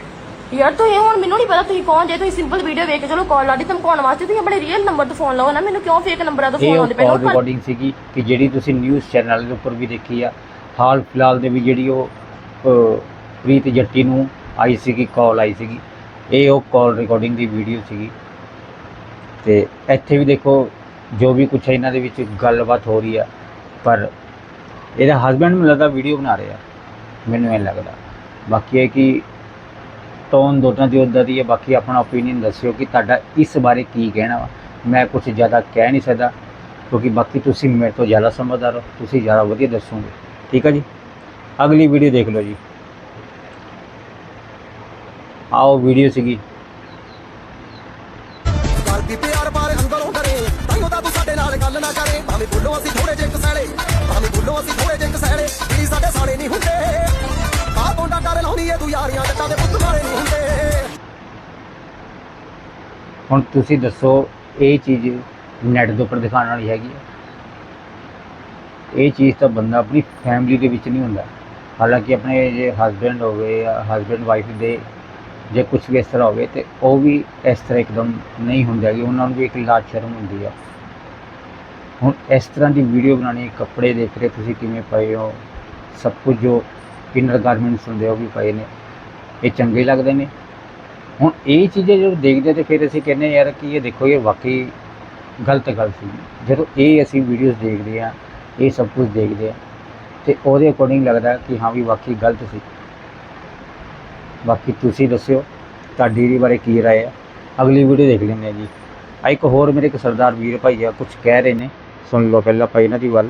ਯਾਰ ਤੁਸੀਂ ਹੁਣ ਮੈਨੂੰ ਨਹੀਂ ਪਤਾ ਤੁਸੀਂ ਕੌਣ ਜੇ ਤੁਸੀਂ ਸਿੰਪਲ ਵੀਡੀਓ ਵੇਖ ਕੇ ਚਲੋ ਕਾਲ ਲਾਡੀ ਧਮਕਾਉਣ ਵਾਸਤੇ ਤੁਸੀਂ ਆਪਣੇ ਰੀਅਲ ਨੰਬਰ ਤੋਂ ਫੋਨ ਲਾਓ ਨਾ ਮੈਨੂੰ ਕਿਉਂ ਫੇਕ ਨੰਬਰਾਂ ਤੋਂ ਇਹ ਫੋਨ ਉਹ ਆਉਂਦੇ ਪਏ ਕਾਲ ਨੇ ਰਿਕਾਰਡਿੰਗ ਸੀਗੀ ਕਿ ਜਿਹੜੀ ਤੁਸੀਂ ਨਿਊਜ਼ ਚੈਨਲ ਦੇ ਉੱਪਰ ਵੀ ਦੇਖੀ ਆ ਹਾਲ ਫਿਲਹਾਲ ਦੇ ਵੀ ਜਿਹੜੀ ਉਹ ਪ੍ਰੀਤ ਜੱਟੀ ਨੂੰ ਆਈ ਸੀਗੀ ਕਾਲ ਆਈ ਸੀਗੀ ਇਹ ਉਹ ਕਾਲ ਰਿਕਾਰਡਿੰਗ ਦੀ ਵੀਡੀਓ ਸੀਗੀ। ਤੇ ਇੱਥੇ ਵੀ ਦੇਖੋ ਜੋ ਵੀ ਕੁਛ ਇਹਨਾਂ ਦੇ ਵਿੱਚ ਗੱਲਬਾਤ ਹੋ ਰਹੀ ਆ ਪਰ ਇਹਦਾ ਹਸਬੈਂਡ ਮੈਨੂੰ ਲੱਗਦਾ ਵੀਡੀਓ ਬਣਾ ਰਿਹਾ ਮੈਨੂੰ ਇਹ ਲੱਗਦਾ। ਬਾਕੀ ਇਹ ਕਿ ਟੋਨ ਦੋਨਾਂ ਦੀ ਉੱਦਾਂ ਦੀ ਹੈ, ਬਾਕੀ ਆਪਣਾ ਓਪੀਨੀਅਨ ਦੱਸਿਓ ਕਿ ਤੁਹਾਡਾ ਇਸ ਬਾਰੇ ਕੀ ਕਹਿਣਾ ਵਾ। ਮੈਂ ਕੁਝ ਜ਼ਿਆਦਾ ਕਹਿ ਨਹੀਂ ਸਕਦਾ, ਕਿਉਂਕਿ ਬਾਕੀ ਤੁਸੀਂ ਮੇਰੇ ਤੋਂ ਜ਼ਿਆਦਾ ਸਮਝਦਾਰ ਹੋ, ਤੁਸੀਂ ਜ਼ਿਆਦਾ ਵਧੀਆ ਦੱਸੋਗੇ। ਠੀਕ ਹੈ ਜੀ? ਅਗਲੀ ਵੀਡੀਓ ਦੇਖ ਲਓ ਜੀ। ਆਓ ਵੀਡੀਓ ਸੀਗੀ। ਗੱਲ ਦੀ ਪਿਆਰ ਬਾਰੇ ਅੰਦਰੋਂ ਡਰੇ, ਤਾਈਓ ਤਾਂ ਤੂੰ ਸਾਡੇ ਨਾਲ ਗੱਲ ਨਾ ਕਰੇ। ਭਾਵੇਂ ਬੋਲੋ ਅਸੀਂ ਥੋੜੇ ਜਿਹੇ ਕਸੈਲੇ ਭਾਵੇਂ ਬੋਲੋ ਅਸੀਂ ਥੋੜੇ ਜਿਹੇ ਕਸੈਲੇ ਕੀ ਸਾਡੇ ਸਾਲੇ ਨਹੀਂ ਹੁੰਦੇ। ਆਹ ਕਰ ਲਾਉਣੀ ਏ, ਤੂੰ ਯਾਰੀਆਂ ਜੱਟਾਂ ਦੇ ਪੁੱਤ ਮਾਰੇ ਨਹੀਂ ਹੁੰਦੇ। ਹੁਣ ਤੁਸੀਂ ਦੱਸੋ, ਇਹ ਚੀਜ਼ ਨੈਟ ਦੇ ਉੱਪਰ ਦਿਖਾਉਣ ਵਾਲੀ ਹੈਗੀ ਹੈ ਇਹ ਚੀਜ਼ ਤਾਂ ਬੰਦਾ ਆਪਣੀ ਫੈਮਿਲੀ ਦੇ ਵਿੱਚ ਨਹੀਂ ਹੁੰਦਾ। ਹਾਲਾਂਕਿ ਆਪਣੇ ਜੇ ਹਸਬੈਂਡ ਹੋਵੇ ਜਾਂ ਹਸਬੈਂਡ ਵਾਈਫ ਦੇ ਜੇ ਕੁਝ ਵੀ ਇਸ ਤਰ੍ਹਾਂ ਹੋਵੇ, ਤੇ ਉਹ ਵੀ ਇਸ ਤਰ੍ਹਾਂ ਇੱਕਦਮ ਨਹੀਂ ਹੁੰਦਾ ਕਿ ਉਹਨਾਂ ਨੂੰ ਵੀ ਇੱਕ ਲਾਜ ਸ਼ਰਮ ਹੁੰਦੀ ਆ। ਹੁਣ ਇਸ ਤਰ੍ਹਾਂ ਦੀ ਵੀਡੀਓ ਬਣਾਉਣੀ, ਕੱਪੜੇ ਦੇਖ ਰਹੇ ਤੁਸੀਂ ਕਿਵੇਂ ਪਏ ਹੋ, ਸਭ ਕੁਝ ਜੋ ਕਿੰਨਰ ਗਾਰਮੈਂਟਸ ਹੁੰਦੇ ਆ ਉਹ ਵੀ ਪਏ ਨੇ, ਇਹ ਚੰਗੇ ਲੱਗਦੇ ਨੇ? ਹੁਣ ਇਹ ਚੀਜ਼ਾਂ ਜਦੋਂ ਦੇਖਦੇ ਤੇ ਫਿਰ ਅਸੀਂ ਕਹਿੰਦੇ ਯਾਰ ਕਿ ਇਹ ਦੇਖੋ, ਇਹ ਵਾਕਈ ਗਲਤ ਗੱਲ ਸੀ। ਜਦੋਂ ਇਹ ਅਸੀਂ ਵੀਡੀਓਜ਼ ਦੇਖਦੇ ਆ ਇਹ ਸਭ ਕੁਝ ਦੇਖਦੇ ਆ ਤੇ ਉਹਦੇ ਅਕੋਰਡਿੰਗ ਲੱਗਦਾ ਕਿ ਹਾਂ ਵੀ ਵਾਕਈ ਗਲਤ ਸੀ। ਬਾਕੀ ਤੁਸੀਂ ਦੱਸਿਓ, ਤੁਹਾਡੀ ਇਹਦੇ ਬਾਰੇ ਕੀ ਰਾਏ ਹੈ ਅਗਲੀ ਵੀਡੀਓ ਦੇਖ ਲੈਂਦੇ ਆ ਜੀ। ਆ ਇੱਕ ਹੋਰ ਮੇਰੇ ਇੱਕ ਸਰਦਾਰ ਵੀਰ ਭਾਈ ਆ ਕੁਝ ਕਹਿ ਰਹੇ ਨੇ। ਸੁਣ ਲਓ ਪਹਿਲਾਂ ਭਾਈ ਇਹਨਾਂ ਦੀ ਗੱਲ।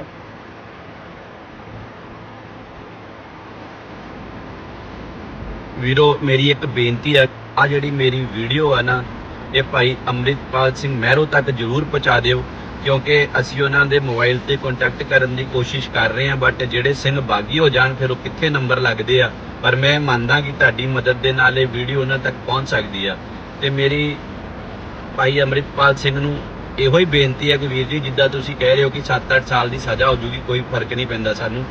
ਵੀਰੋ, ਮੇਰੀ ਇੱਕ ਬੇਨਤੀ ਹੈ, ਆ ਜਿਹੜੀ ਮੇਰੀ ਵੀਡੀਓ ਆ ਨਾ, ਇਹ ਭਾਈ ਅੰਮ੍ਰਿਤਪਾਲ ਸਿੰਘ ਮਹਿਰੋ ਤੱਕ ਜਰੂਰ ਪਹੁੰਚਾ ਦਿਓ, ਕਿਉਂਕਿ ਅਸੀਂ ਉਹਨਾਂ ਦੇ ਮੋਬਾਈਲ ਤੇ ਕੰਟੈਕਟ ਕਰਨ ਦੀ ਕੋਸ਼ਿਸ਼ ਕਰ ਰਹੇ ਹਾਂ ਬਟ ਜਿਹੜੇ ਸਿੰਘ ਬਾਗੀ ਹੋ ਜਾਣ, ਫਿਰ ਉਹ ਕਿੱਥੇ ਨੰਬਰ ਲੱਗਦੇ ਆ? ਪਰ ਮੈਂ ਮੰਨਦਾ ਕਿ ਤੁਹਾਡੀ ਮਦਦ ਦੇ ਨਾਲ ਇਹ ਵੀਡੀਓ ਉਹਨਾਂ ਤੱਕ ਪਹੁੰਚ ਸਕਦੀ ਆ। ਤੇ ਮੇਰੀ ਭਾਈ ਅੰਮ੍ਰਿਤਪਾਲ ਸਿੰਘ ਨੂੰ ਇਹੋ ਹੀ ਬੇਨਤੀ ਹੈ ਕਿ ਵੀਰ ਜੀ, ਜਿੱਦਾਂ ਤੁਸੀਂ ਕਹਿ ਰਹੇ ਹੋ ਕਿ 7-8 ਸਾਲ ਦੀ ਸਜ਼ਾ ਹੋ ਜੂਗੀ, ਕੋਈ ਫ਼ਰਕ ਨਹੀਂ ਪੈਂਦਾ ਸਾਨੂੰ।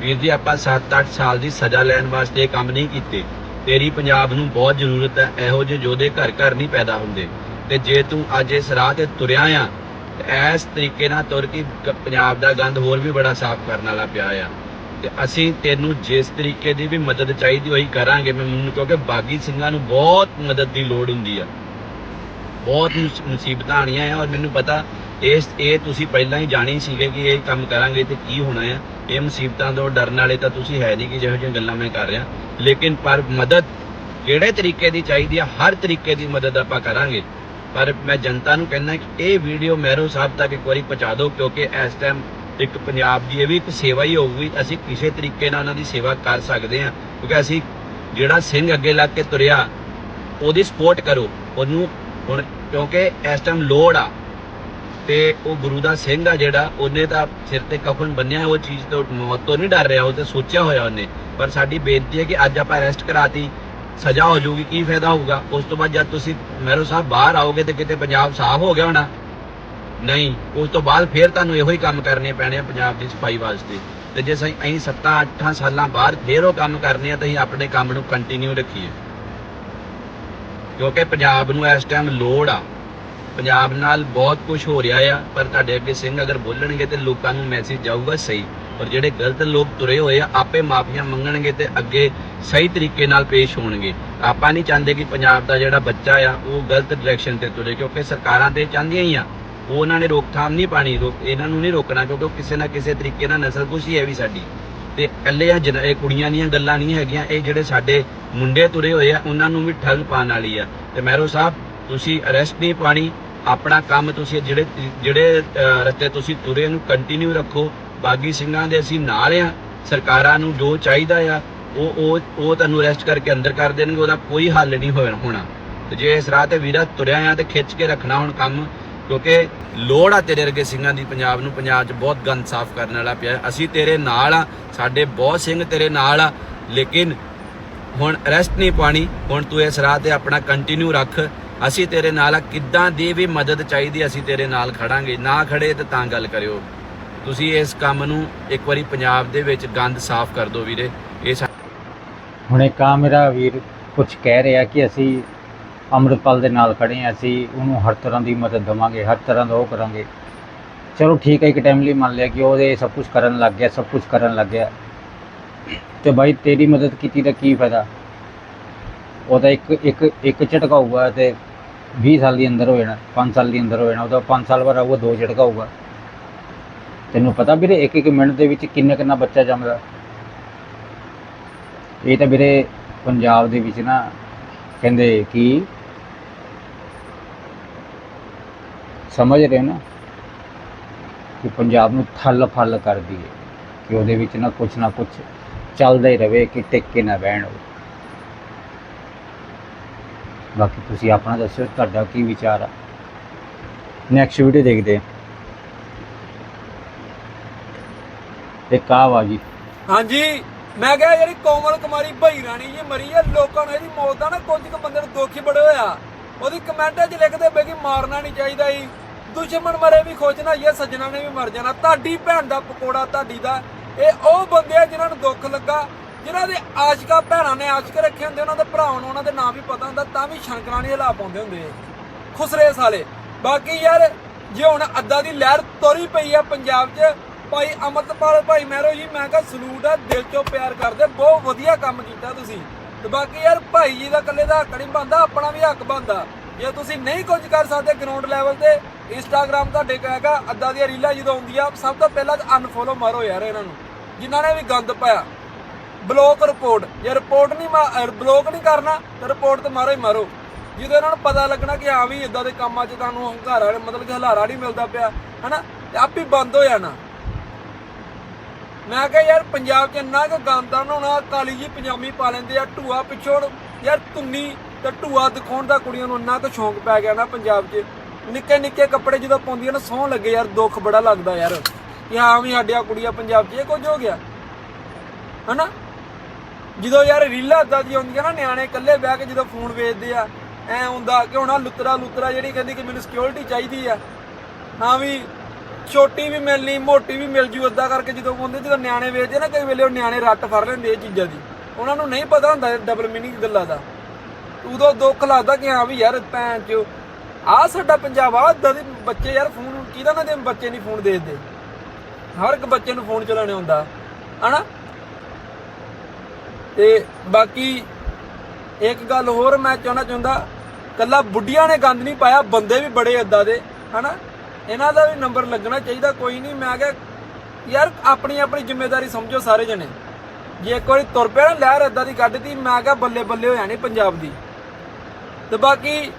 ਵੀਰ ਜੀ, ਆਪਾਂ 7-8 ਸਾਲ ਦੀ ਸਜ਼ਾ ਲੈਣ ਵਾਸਤੇ ਇਹ ਕੰਮ ਨਹੀਂ ਕੀਤੇ। ਤੇਰੀ ਪੰਜਾਬ ਨੂੰ ਬਹੁਤ ਜ਼ਰੂਰਤ ਹੈ, ਇਹੋ ਜਿਹੇ ਯੋਧੇ ਘਰ ਘਰ ਨਹੀਂ ਪੈਦਾ ਹੁੰਦੇ। ਤੇ ਜੇ ਤੂੰ ਅੱਜ ਇਸ ਰਾਹ ਤੇ ਤੁਰਿਆ ਆ, ਤੇ ਇਸ ਤਰੀਕੇ ਨਾਲ ਤੁਰ ਕੇ ਪੰਜਾਬ ਦਾ ਗੰਦ ਹੋਰ ਵੀ ਬੜਾ ਸਾਫ਼ ਕਰਨ ਵਾਲਾ ਪਿਆ ਆ। ਤੇ ਅਸੀਂ ਤੈਨੂੰ ਜਿਸ ਤਰੀਕੇ ਦੀ ਵੀ ਮਦਦ ਚਾਹੀਦੀ ਹੋਈ ਕਰਾਂਗੇ। ਮੈਂ ਮੈਨੂੰ ਕਿਉਂਕਿ ਬਾਗੀ ਸਿੰਘਾਂ ਨੂੰ ਬਹੁਤ ਮਦਦ ਦੀ ਲੋੜ ਹੁੰਦੀ ਆ। ਬਹੁਤ ਮੁਸੀਬਤਾਂ ਆਣੀਆਂ ਆ, ਔਰ ਮੈਨੂੰ ਪਤਾ ਇਸ, ਇਹ ਤੁਸੀਂ ਪਹਿਲਾਂ ਹੀ ਜਾਣੀ ਸੀਗੇ ਕਿ ਇਹ ਕੰਮ ਕਰਾਂਗੇ ਤੇ ਕੀ ਹੋਣਾ ਆ। ਇਹ ਮੁਸੀਬਤਾਂ ਤੋਂ ਡਰਨ ਵਾਲੇ ਤਾਂ ਤੁਸੀਂ ਹੈ ਨਹੀਂ ਕਿ ਜਿਹੋ ਜਿਹੀਆਂ ਗੱਲਾਂ ਮੈਂ ਕਰ ਰਿਹਾ। ਲੇਕਿਨ ਪਰ ਮਦਦ ਕਿਹੜੇ ਤਰੀਕੇ ਦੀ ਚਾਹੀਦੀ ਆ, ਹਰ ਤਰੀਕੇ ਦੀ ਮਦਦ ਆਪਾਂ ਕਰਾਂਗੇ। ਪਰ ਮੈਂ ਜਨਤਾ ਨੂੰ ਕਹਿੰਦਾ ਕਿ ਇਹ ਵੀਡੀਓ ਮਹਿਰੂ ਸਾਹਿਬ ਤੱਕ ਇੱਕ ਵਾਰੀ ਪਹੁੰਚਾ ਦਿਓ, ਕਿਉਂਕਿ ਇਸ ਟਾਈਮ ਇੱਕ ਪੰਜਾਬ ਦੀ ਇਹ ਵੀ ਇੱਕ ਸੇਵਾ ਹੀ ਹੋਊਗੀ, ਅਸੀਂ ਕਿਸੇ ਤਰੀਕੇ ਨਾਲ ਉਹਨਾਂ ਦੀ ਸੇਵਾ ਕਰ ਸਕਦੇ ਹਾਂ। ਕਿਉਂਕਿ ਅਸੀਂ ਜਿਹੜਾ ਸਿੰਘ ਅੱਗੇ ਲੱਗ ਕੇ ਤੁਰਿਆ, ਉਹਦੀ ਸਪੋਰਟ ਕਰੋ। ਉਹਨੂੰ ਹੁਣ ਕਿਉਂਕਿ ਇਸ ਟਾਈਮ ਲੋੜ ਆ ਤੇ ਉਹ ਗੁਰੂ ਦਾ ਸਿੰਘ ਆ ਜਿਹੜਾ, ਉਹਨੇ ਤਾਂ ਸਿਰ ਤੇ ਕਫਨ ਬੰਨਿਆ ਉਹ ਚੀਜ਼ ਤੋਂ ਮੌਤ ਤੋਂ ਨਹੀਂ ਡਰ ਰਿਹਾ, ਉਹ ਤੇ ਸੋਚਿਆ ਹੋਇਆ ਉਹਨੇ। ਪਰ ਸਾਡੀ ਬੇਨਤੀ ਹੈ ਕਿ ਅੱਜ ਆਪਾਂ ਅਰੈਸਟ ਕਰਾਤੀ, ਸਜ਼ਾ ਹੋ ਜਾਊਗੀ, ਕੀ ਫਾਇਦਾ ਹੋਊਗਾ? ਉਸ ਤੋਂ ਬਾਅਦ ਜਦ ਤੁਸੀਂ ਮਹਿਰੋ ਸਾਹਿਬ ਬਾਹਰ ਆਓਗੇ ਤੇ ਕਿਤੇ ਪੰਜਾਬ ਸਾਫ਼ ਹੋ ਗਿਆ ਹੋਣਾ? ਨਹੀਂ, ਉਸ ਤੋਂ ਬਾਅਦ ਫਿਰ ਤੁਹਾਨੂੰ ਇਹੋ ਹੀ ਕੰਮ ਕਰਨੇ ਪੈਣੇ ਆ ਪੰਜਾਬ ਦੀ ਸਫ਼ਾਈ ਵਾਸਤੇ। ਤੇ ਜੇ ਅਸੀਂ ਅਸੀਂ 7-8 ਸਾਲਾਂ ਬਾਅਦ ਫੇਰ ਉਹ ਕੰਮ ਕਰਨੇ ਆ, ਤਾਂ ਅਸੀਂ ਆਪਣੇ ਕੰਮ ਨੂੰ ਕੰਟੀਨਿਊ ਰੱਖੀਏ। ਕਿਉਂਕਿ ਪੰਜਾਬ ਨੂੰ ਇਸ ਟਾਈਮ ਲੋੜ ਆ। ਪੰਜਾਬ ਨਾਲ ਬਹੁਤ ਕੁਝ ਹੋ ਰਿਹਾ ਆ, ਪਰ ਤੁਹਾਡੇ ਅੱਗੇ ਸਿੰਘ ਅਗਰ ਬੋਲਣਗੇ ਤੇ ਲੋਕਾਂ ਨੂੰ ਮੈਸੇਜ ਜਾਊਗਾ ਸਹੀ। ਪਰ ਜਿਹੜੇ ਗਲਤ ਲੋਕ ਤੁਰੇ ਹੋਏ ਆ, ਆਪੇ ਮਾਫੀਆਂ ਮੰਗਣਗੇ ਤੇ ਅੱਗੇ ਸਹੀ ਤਰੀਕੇ ਨਾਲ ਪੇਸ਼ ਹੋਣਗੇ। ਆਪਾਂ ਨਹੀਂ ਚਾਹੁੰਦੇ ਕਿ ਪੰਜਾਬ ਦਾ ਜਿਹੜਾ ਬੱਚਾ ਆ, ਉਹ ਗਲਤ ਡਾਇਰੈਕਸ਼ਨ ਤੇ ਤੁਰੇ, ਕਿਉਂਕਿ ਸਰਕਾਰਾਂ ਤੇ ਚਾਹੁੰਦੀਆਂ ਹੀ ਆ। ਉਹ ਉਹਨਾਂ ਨੇ ਰੋਕਥਾਮ ਨਹੀਂ ਪਾਣੀ ਰੋਕ ਇਹਨਾਂ ਨੂੰ ਨਹੀਂ ਰੋਕਣਾ, ਕਿਉਂਕਿ ਕਿਸੇ ਨਾ ਕਿਸੇ ਤਰੀਕੇ ਨਾਲ ਨਸਲਕੁਸ਼ੀ ਹੈ ਵੀ ਸਾਡੀ। ਤੇ ਇਕੱਲੇ ਆ ਜਨ- ਇਹ ਕੁੜੀਆਂ ਦੀਆਂ ਗੱਲਾਂ ਨਹੀਂ ਹੈਗੀਆਂ, ਇਹ ਜਿਹੜੇ ਸਾਡੇ ਮੁੰਡੇ ਤੁਰੇ ਹੋਏ ਆ, ਉਹਨਾਂ ਨੂੰ ਵੀ ਠੱਲ ਪਾਉਣ ਵਾਲੀ ਆ। ਤੇ ਮਹਿਰੋ ਸਾਹਿਬ ਤੁਸੀਂ ਅਰੈਸਟ ਨਹੀਂ ਪਾਣੀ ਆਪਣਾ ਕੰਮ ਤੁਸੀਂ ਜਿਹੜੇ ਜਿਹੜੇ ਅਹ, ਰਸਤੇ ਤੁਸੀਂ ਤੁਰੇ ਨੂੰ ਕੰਟੀਨਿਊ ਰੱਖੋ। ਬਾਗੀ ਸਿੰਘਾਂ ਦੇ ਅਸੀਂ ਨਾਲ ਆ ਸਰਕਾਰਾਂ ਨੂੰ ਜੋ ਚਾਹੀਦਾ ਆ ਉਹ ਉਹ ਉਹ ਤੁਹਾਨੂੰ ਅਰੈਸਟ ਕਰਕੇ ਅੰਦਰ ਕਰ ਦੇਣਗੇ ਉਹਦਾ ਕੋਈ ਹੱਲ ਨਹੀਂ ਹੋਣਾ ਹੋਣਾ। ਤੇ ਜੇ ਇਸ ਰਾਹ ਤੇ ਵੀਰਾ ਤੁਰਿਆ ਆ ਤੇ ਖਿੱਚ ਕੇ ਰੱਖਣਾ ਹੁਣ ਕੰਮ ਕਿਉਂਕਿ ਲੋੜ ਆ ਤੇਰੇ ਵਰਗੇ ਸਿੰਘਾਂ ਦੀ ਪੰਜਾਬ ਨੂੰ ਪੰਜਾਬ 'ਚ ਬਹੁਤ ਗੰਦ ਸਾਫ਼ ਕਰਨ ਵਾਲਾ ਪਿਆ। ਅਸੀਂ ਤੇਰੇ ਨਾਲ ਆ ਸਾਡੇ ਬਹੁਤ ਸਿੰਘ ਤੇਰੇ ਨਾਲ ਆ ਲੇਕਿਨ ਹੁਣ ਰੈਸਟ ਨਹੀਂ ਪਾਣੀ, ਹੁਣ ਤੂੰ ਇਸ ਰਾਹ ਤੇ ਆਪਣਾ ਕੰਟੀਨਿਊ ਰੱਖ। ਅਸੀਂ ਤੇਰੇ ਨਾਲ ਆ, ਕਿੱਦਾਂ ਦੀ ਵੀ ਮਦਦ ਚਾਹੀਦੀ ਅਸੀਂ ਤੇਰੇ ਨਾਲ ਖੜਾਂਗੇ। ਨਾ ਖੜੇ ਤੇ ਤਾਂ ਗੱਲ ਕਰਿਓ। ਤੁਸੀਂ ਇਸ ਕੰਮ ਨੂੰ ਇੱਕ ਵਾਰੀ ਪੰਜਾਬ ਦੇ ਵਿੱਚ ਗੰਦ ਸਾਫ਼ ਕਰ ਦਿਓ ਵੀਰੇ। ਇਹ ਸਾ- ਹੁਣ ਇੱਕ ਮੇਰਾ ਵੀਰ ਕੁਝ ਕਹਿ ਰਿਹਾ ਕਿ ਅਸੀਂ ਅੰਮ੍ਰਿਤਪਾਲ ਦੇ ਨਾਲ ਖੜੇ ਹਾਂ, ਅਸੀਂ ਉਹਨੂੰ ਹਰ ਤਰ੍ਹਾਂ ਦੀ ਮਦਦ ਦੇਵਾਂਗੇ, ਹਰ ਤਰ੍ਹਾਂ ਦਾ ਉਹ ਕਰਾਂਗੇ। ਚਲੋ ਠੀਕ ਹੈ, ਇੱਕ ਟਾਈਮ ਲਈ ਮੰਨ ਲਿਆ ਕਿ ਉਹਦੇ ਸਭ ਕੁਝ ਕਰਨ ਲੱਗ ਗਿਆ, ਸਭ ਕੁਝ ਕਰਨ ਲੱਗ ਗਿਆ। ਤੇ ਭਾਈ ਤੇਰੀ ਮਦਦ ਕੀਤੀ ਤਾਂ ਕੀ ਫਾਇਦਾ? ਉਹਦਾ ਇੱਕ ਇੱਕ ਇੱਕ ਝਟਕਾ ਹੋਊਗਾ ਤੇ 20 ਸਾਲ ਦੀ ਅੰਦਰ ਹੋ ਜਾਣਾ 5 ਸਾਲ ਦੀ ਅੰਦਰ ਹੋ ਜਾਣਾ, ਉਹਦਾ 5 ਸਾਲ ਬਾਅਦ ਆਊਗਾ, ਦੋ ਝਟਕਾ ਹੋਊਗਾ ਤੈਨੂੰ ਪਤਾ ਵੀਰੇ, ਇੱਕ ਇੱਕ ਮਿੰਟ ਦੇ ਵਿੱਚ ਕਿੰਨਾ ਕਿੰਨਾ ਬੱਚਾ ਜੰਮਦਾ। ਇਹ ਤਾਂ ਵੀਰੇ ਪੰਜਾਬ ਦੇ ਵਿੱਚ ਨਾ ਕਹਿੰਦੇ ਕਿ ਸਮਝ ਰਹੇ ਨਾ ਕਿ ਪੰਜਾਬ ਨੂੰ ਥੱਲ ਫੱਲ ਕਰਦੀ ਹੈ, ਕਿ ਉਹਦੇ ਵਿੱਚ ਨਾ ਕੁਛ ਨਾ ਕੁਛ ਚੱਲਦਾ ਹੀ ਰਵੇ ਕਿ ਟਿਕ ਕੇ ਨਾ ਬਹਿਣ ਉਹ। ਬਾਕੀ ਤੁਸੀਂ ਆਪਣਾ ਦੱਸਿਓ ਤੁਹਾਡਾ ਕੀ ਵਿਚਾਰ ਆ। ਨੈਕਸਟ ਵੀਡੀਓ ਦੇਖਦੇ ਹਾਂ। ਇੱਕ ਆ ਜੀ। ਹਾਂਜੀ, ਮੈਂ ਕਿਹਾ ਜਿਹੜੀ ਕੋਮਲ ਕੁਮਾਰੀ ਭਈ ਰਾਣੀ ਜੀ ਮਰੀ ਹੈ ਲੋਕਾਂ ਨੂੰ ਇਹਦੀ ਮੌਤ ਦਾ ਨਾ ਕੁਝ ਕੁ ਬੰਦੇ ਨੂੰ ਦੁੱਖ ਹੀ ਬੜੇ ਹੋਇਆ। ਉਹਦੀ ਕਮੈਂਟਾਂ 'ਚ ਲਿਖਦੇ ਪਏ ਕਿ ਮਾਰਨਾ ਨਹੀਂ ਚਾਹੀਦਾ ਜੀ। ਦੁਸ਼ਮਣ ਮਰੇ ਵੀ ਖੋਜਣਾ ਇਹ ਸੱਜਣਾ ਨੇ ਵੀ ਮਰ ਜਾਣਾ। ਤੁਹਾਡੀ ਭੈਣ ਦਾ ਪਕੌੜਾ, ਤੁਹਾਡੀ ਦਾ ਇਹ ਉਹ ਬੰਦੇ ਆ ਜਿਨ੍ਹਾਂ ਨੂੰ ਦੁੱਖ ਲੱਗਾ, ਜਿਨ੍ਹਾਂ ਦੇ ਆਸ਼ਿਕਾ ਭੈਣਾਂ ਨੇ ਆਸ਼ਿਕ ਰੱਖੇ ਹੁੰਦੇ, ਉਹਨਾਂ ਦੇ ਭਰਾਵਾਂ ਨੂੰ ਉਹਨਾਂ ਦੇ ਨਾਂ ਵੀ ਪਤਾ ਹੁੰਦਾ, ਤਾਂ ਵੀ ਸ਼ੰਕਰਾਂ ਨਹੀਂ ਹਿਲਾ ਪਾਉਂਦੇ ਹੁੰਦੇ ਖੁਸਰੇ ਸਾਲੇ ਬਾਕੀ ਯਾਰ, ਜੇ ਹੁਣ ਅੱਦਾ ਦੀ ਲਹਿਰ ਤੋਰੀ ਪਈ ਆ ਪੰਜਾਬ 'ਚ, ਭਾਈ ਅਮਰਤਪਾਲ, ਭਾਈ ਮਹਿਰੋ ਜੀ, ਮੈਂ ਕਿਹਾ ਸਲੂਟ ਆ, ਦਿਲ ਚੋਂ ਪਿਆਰ ਕਰਦੇ, ਬਹੁਤ ਵਧੀਆ ਕੰਮ ਕੀਤਾ ਤੁਸੀਂ। ਤੇ ਬਾਕੀ ਯਾਰ, ਭਾਈ ਜੀ ਦਾ ਇਕੱਲੇ ਦਾ ਹੱਕ ਨਹੀਂ ਬਣਦਾ, ਆਪਣਾ ਵੀ ਹੱਕ ਬਣਦਾ। ਜੇ ਤੁਸੀਂ ਨਹੀਂ ਕੁਝ ਕਰ ਸਕਦੇ ਗਰਾਊਂਡ ਲੈਵਲ ਤੇ ਇੰਸਟਾਗ੍ਰam ਤੁਹਾਡੇ ਕੋਲ ਹੈਗਾ ਅੱਦਾ ਦੀਆਂ ਰੀਲਾਂ ਜਦੋਂ ਆਉਂਦੀਆਂ ਸਭ ਤੋਂ ਪਹਿਲਾਂ ਤਾਂ ਅਨਫੋਲੋ ਮਾਰੋ ਯਾਰ ਇਹਨਾਂ ਨੂੰ। ਜਿਨ੍ਹਾਂ ਨੇ ਵੀ ਗੰਦ ਪਾਇਆ। ਬਲੌਕ ਰਿਪੋਰਟ ਜੇ ਰਿਪੋਰਟ ਨਹੀਂ ਬਲੌਕ ਨਹੀਂ ਕਰਨਾ, ਤਾਂ ਰਿਪੋਰਟ ਤੇ ਮਾਰੋ ਹੀ ਮਾਰੋ। ਜਦੋਂ ਇਹਨਾਂ ਨੂੰ ਪਤਾ ਲੱਗਣਾ ਕਿ ਹਾਂ ਵੀ ਇਦਾਂ ਦੇ ਕੰਮਾਂ 'ਚ ਤੁਹਾਨੂੰ ਹੰਕਾਰਾ ਮਤਲਬ ਕਿ ਹਲਾਰਾ ਨਹੀਂ ਮਿਲਦਾ ਪਿਆ, ਹਨਾ? ਤੇ ਹੀ ਬੰਦ ਹੋ ਜਾਣਾ। ਮੈਂ ਕਿਹਾ ਯਾਰ, ਪੰਜਾਬ 'ਚ ਇੰਨਾ ਕੁ ਗੰਦਾ ਹੋਣਾ ਕਾਲੀ ਜੀ ਪੰਜਾਬੀ ਪਾ ਲੈਂਦੇ ਆ ਢੂਆ ਪਿਛੋੜ ਯਾਰ ਤੁੰਨੀ ਤੇ ਢੂਆ ਦਿਖਾਉਣ ਦਾ ਕੁੜੀਆਂ ਨੂੰ ਇੰਨਾ ਕੁ ਸ਼ੌਂਕ ਪੈ ਗਿਆ ਨਾ ਪੰਜਾਬ 'ਚ। ਨਿੱਕੇ ਨਿੱਕੇ ਕੱਪੜੇ ਜਦੋਂ ਪਾਉਂਦੀਆਂ ਨਾ ਸੌਂ ਲੱਗੇ ਯਾਰ, ਦੁੱਖ ਬੜਾ ਲੱਗਦਾ ਯਾਰ। ਕਿ ਹਾਂ ਵੀ ਸਾਡੀਆਂ ਕੁੜੀਆਂ ਪੰਜਾਬ 'ਚ ਇਹ ਕੁਝ ਹੋ ਗਿਆ। ਹਨਾ? ਜਦੋਂ ਯਾਰ ਰੀਲਾਂ ਏਦਾਂ ਦੀਆਂ ਹੁੰਦੀਆਂ ਨਾ, ਨਿਆਣੇ ਇਕੱਲੇ ਬਹਿ ਕੇ ਜਦੋਂ ਫੋਨ ਵੇਚਦੇ ਆ, ਐ ਹੁੰਦਾ ਕਿ ਹੁਣ ਆਹ ਲੁੱਤਰਾ ਲੁੱਤਰਾ ਜਿਹੜੀ ਕਹਿੰਦੀ ਕਿ ਮੈਨੂੰ ਸਿਕਿਉਰਿਟੀ ਚਾਹੀਦੀ ਆ। ਹਾਂ ਵੀ ਛੋਟੀ ਵੀ ਮਿਲਣੀ ਮੋਟੀ ਵੀ ਮਿਲ ਜੂ, ਏਦਾਂ ਕਰਕੇ ਜਦੋਂ ਹੁੰਦੇ, ਜਦੋਂ ਨਿਆਣੇ ਵੇਚਦੇ ਨਾ, ਕਈ ਵੇਲੇ ਉਹ ਨਿਆਣੇ ਰੱਟ ਫੜ ਲੈਂਦੇ ਇਹ ਚੀਜ਼ਾਂ ਦੀ। ਉਹਨਾਂ ਨੂੰ ਨਹੀਂ ਪਤਾ ਹੁੰਦਾ ਡਬਲ ਮੀਨਿੰਗ ਗੱਲਾਂ ਦਾ। ਉਦੋਂ ਦੁੱਖ ਲੱਗਦਾ ਕਿ ਹਾਂ ਵੀ ਯਾਰ ਭੈਣ ਚ ਆ ਸਾਡਾ ਪੰਜਾਬ ਆ ਏਦਾਂ ਦੇ ਬੱਚੇ ਯਾਰ ਫੋਨ ਕਿਹਦਾ ਨਾ ਦੇ ਬੱਚੇ ਨਹੀਂ ਫੋਨ ਦੇਖਦੇ ਹਰ ਇੱਕ ਬੱਚੇ ਨੂੰ ਫੋਨ ਚਲਾਉਣੇ ਹੁੰਦਾ, ਹਨਾ? ਤੇ ਬਾਕੀ ਇੱਕ ਗੱਲ ਹੋਰ ਮੈਂ ਚਾਹਣਾ ਚਾਹੁੰਦਾ ਕੱਲਾ ਬੁੱਢੀਆਂ ਨੇ ਗੰਦ ਨਹੀਂ ਪਾਇਆ, ਬੰਦੇ ਵੀ ਬੜੇ ਏਦਾਂ ਦੇ, ਹਨਾ? ਇਹਨਾਂ ਦਾ ਵੀ ਨੰਬਰ ਲੱਗਣਾ ਚਾਹੀਦਾ, ਕੋਈ ਨਹੀਂ, ਮੈਂ ਕਿਹਾ ਯਾਰ ਆਪਣੀ ਆਪਣੀ ਜ਼ਿੰਮੇਵਾਰੀ ਸਮਝੋ ਸਾਰੇ ਜਣੇ। ਜੇ ਇੱਕ ਵਾਰੀ ਤੁਰ ਪਿਆ ਨਾ, ਲਹਿਰ ਏਦਾਂ ਦੀ ਕੱਢਦੀ ਮੈਂ ਕਿਹਾ ਬੱਲੇ ਬੱਲੇ ਹੋ ਜਾਣੀ ਪੰਜਾਬ ਦੀ। ਤੇ ਬਾਕੀ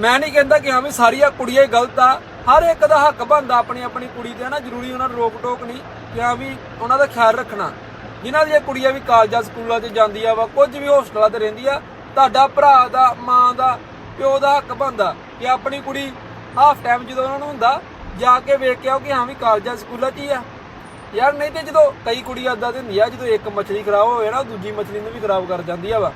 ਮੈਂ ਨਹੀਂ ਕਹਿੰਦਾ ਕਿ ਹਾਂ ਵੀ ਸਾਰੀਆਂ ਕੁੜੀਆਂ ਹੀ ਗਲਤ ਆ। ਹਰ ਇੱਕ ਦਾ ਹੱਕ ਬਣਦਾ ਆਪਣੀ ਆਪਣੀ ਕੁੜੀ ਤੇ ਨਾ ਜ਼ਰੂਰੀ ਉਹਨਾਂ ਨੂੰ ਰੋਕ ਟੋਕ ਨਹੀਂ ਕਿ ਹਾਂ ਵੀ ਉਹਨਾਂ ਦਾ ਖਿਆਲ ਰੱਖਣਾ। ਜਿਨ੍ਹਾਂ ਦੀਆਂ ਕੁੜੀਆਂ ਵੀ ਕਾਲਜਾਂ, ਸਕੂਲਾਂ 'ਚ ਜਾਂਦੀਆਂ ਵਾ, ਕੁਝ ਵੀ ਹੋਸਟਲਾਂ ਤੇ ਰਹਿੰਦੀ ਆ, ਤੁਹਾਡਾ ਭਰਾ ਦਾ, ਮਾਂ ਦਾ, ਪਿਓ ਦਾ ਹੱਕ ਬਣਦਾ ਕਿ ਆਪਣੀ ਕੁੜੀ ਹਾਫ ਟਾਈਮ ਜਦੋਂ ਉਹਨਾਂ ਨੂੰ ਹੁੰਦਾ, ਜਾ ਕੇ ਵੇਖ ਕੇ ਆਓ ਕਿ ਹਾਂ ਵੀ ਕਾਲਜਾਂ, ਸਕੂਲਾਂ 'ਚ ਹੀ ਆ। ਯਾਰ ਨਹੀਂ ਤੇ ਜਦੋਂ ਕਈ ਕੁੜੀਆਂ ਏਦਾਂ ਦੀ ਹੁੰਦੀ ਆ ਜਦੋਂ ਇੱਕ ਮਛਲੀ ਖਰਾਬ ਹੋਵੇ ਨਾ ਦੂਜੀ ਮਛਲੀ ਨੂੰ ਵੀ ਖਰਾਬ ਕਰ ਜਾਂਦੀ ਆ ਵਾ।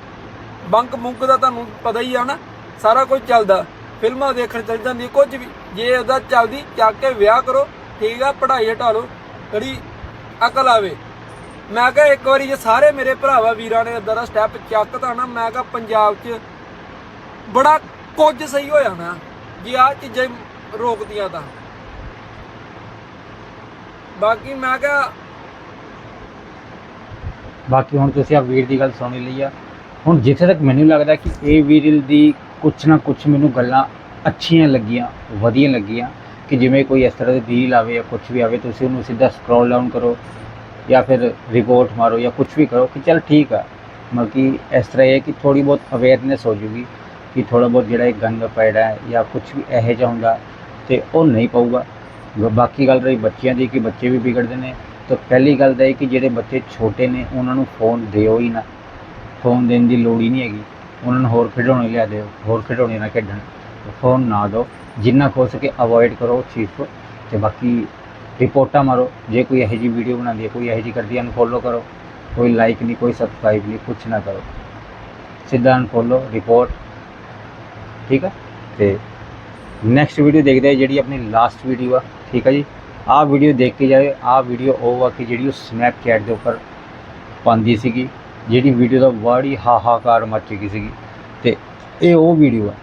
ਬੰਕ ਮੁੰਕ ਦਾ ਤੁਹਾਨੂੰ ਪਤਾ ਹੀ ਆ ਨਾ ਸਾਰਾ ਕੁਝ ਚੱਲਦਾ। ਫਿਲਮਾਂ ਦੇਖਣ ਚੱਲ ਜਾਂਦੀ, ਕੁਝ ਵੀ। ਜੇ ਇਹਦਾ ਚੱਲਦੀ, ਚੱਕ ਕੇ ਵਿਆਹ ਕਰੋ, ਠੀਕ ਆ, ਪੜ੍ਹਾਈ ਹਟਾ ਲਓ ਥੋੜੀ ਅਕਲ ਆਵੇ। ਮੈਂ ਕਿਹਾ ਇੱਕ ਵਾਰੀ ਜੇ ਸਾਰੇ ਮੇਰੇ ਭਰਾਵਾ, ਵੀਰਾਂ ਨੇ ਇਦਾਂ ਦਾ ਸਟੈਪ ਚੱਕਤਾ ਨਾ, ਮੈਂ ਕਿਹਾ ਪੰਜਾਬ 'ਚ ਬੜਾ ਕੁਝ ਸਹੀ ਹੋ ਜਾਣਾ ਜੇ ਆ ਚੀਜ਼ਾਂ ਰੋਕਦੀਆਂ ਤਾਂ। ਬਾਕੀ ਮੈਂ ਕਿਹਾ ਬਾਕੀ ਹੁਣ ਤੁਸੀਂ ਆ ਵੀਰ ਦੀ ਗੱਲ ਸੁਣ ਲਈ ਆ। ਹੁਣ ਜਿੱਥੇ ਤੱਕ ਮੈਨੂੰ ਲੱਗਦਾ ਕਿ ਇਹ ਵੀਰ ਦੀ ਕੁਛ ਨਾ ਕੁਛ ਮੈਨੂੰ ਗੱਲਾਂ ਅੱਛੀਆਂ ਲੱਗੀਆਂ, ਵਧੀਆ ਲੱਗੀਆਂ ਕਿ ਜਿਵੇਂ ਕੋਈ ਇਸ ਤਰ੍ਹਾਂ ਦੀ ਰੀਲ ਆਵੇ ਜਾਂ ਕੁਛ ਵੀ ਆਵੇ, ਤੁਸੀਂ ਉਹਨੂੰ ਸਿੱਧਾ ਸਕਰੋਲ ਡਾਊਨ ਕਰੋ ਜਾਂ ਫਿਰ ਰਿਪੋਰਟ ਮਾਰੋ ਜਾਂ ਕੁਛ ਵੀ ਕਰੋ ਕਿ ਚਲ ਠੀਕ ਆ। ਮਤਲਬ ਕਿ ਇਸ ਤਰ੍ਹਾਂ ਇਹ ਹੈ ਕਿ ਥੋੜੀ ਬਹੁਤ ਅਵੇਅਰਨੈਸ ਹੋ ਜੂਗੀ ਕਿ ਥੋੜਾ ਬਹੁਤ ਜਿਹੜਾ ਇਹ ਗੰਦ ਪੈੜਾ ਹੈ ਜਾਂ ਕੁਛ ਵੀ ਇਹੋ ਜਿਹਾ ਹੁੰਦਾ ਤੇ ਉਹ ਨਹੀਂ ਪਊਗਾ। ਬਾਕੀ ਗੱਲ ਰਹੀ ਬੱਚਿਆਂ ਦੀ ਕਿ ਬੱਚੇ ਵੀ ਵਿਗੜਦੇ ਨੇ ਤਾਂ ਪਹਿਲੀ ਗੱਲ ਤਾਂ ਇਹ ਕਿ ਜਿਹੜੇ ਬੱਚੇ ਛੋਟੇ ਨੇ, ਉਹਨਾਂ ਨੂੰ ਫੋਨ ਦਿਓ ਹੀ ਨਾ। ਫੋਨ ਦੇਣ ਦੀ ਲੋੜ ਹੀ ਨਹੀਂ ਹੈਗੀ। ਉਹਨਾਂ ਨੂੰ ਹੋਰ ਖਿਡੌਣੇ ਲਿਆ ਦਿਓ, ਹੋਰ ਖਿਡੌਣੇ ਨਾ ਖੇਡਣ। ਫੋਨ ਨਾ ਦਿਓ, ਜਿੰਨਾ ਹੋ ਸਕੇ ਅਵੋਇਡ ਕਰੋ ਉਸ ਚੀਜ਼ ਤੇ। ਬਾਕੀ ਰਿਪੋਰਟਾਂ ਮਾਰੋ, ਜੇ ਕੋਈ ਇਹੋ ਜਿਹੀ ਵੀਡੀਓ ਬਣਾਉਂਦੀ ਹੈ, ਕੋਈ ਇਹੋ ਜਿਹੀ ਕਰਦੀ ਹੈ ਅਨਫੋਲੋ ਕਰੋ। ਕੋਈ ਲਾਈਕ ਨਹੀਂ, ਕੋਈ ਸਬਸਕ੍ਰਾਈਬ ਨਹੀਂ, ਕੁਛ ਨਾ ਕਰੋ। ਸਿੱਧਾ ਅਨਫੋਲੋ ਰਿਪੋਰਟ ਠੀਕ ਹੈ ਤੇ ਨੈਕਸਟ ਵੀਡੀਓ ਦੇਖਦੇ ਹਾਂ, ਜਿਹੜੀ ਆਪਣੀ ਲਾਸਟ ਵੀਡੀਓ ਆ, ਠੀਕ ਹੈ ਜੀ? ਆਹ ਵੀਡੀਓ ਦੇਖ ਕੇ ਜਾਏ ਆਹ ਵੀਡੀਓ ਉਹ ਆ ਕਿ ਜਿਹੜੀ ਉਹ ਸਨੈਪਚੈਟ ਦੇ ਉੱਪਰ ਪਾਉਂਦੀ ਸੀਗੀ। ਜਿਹੜੀ ਵੀਡੀਓ ਦਾ ਬੜੀ ਹਾਹਾਕਾਰ ਮਚ ਗਈ ਸੀਗੀ ਤੇ ਇਹ ਉਹ ਵੀਡੀਓ ਆ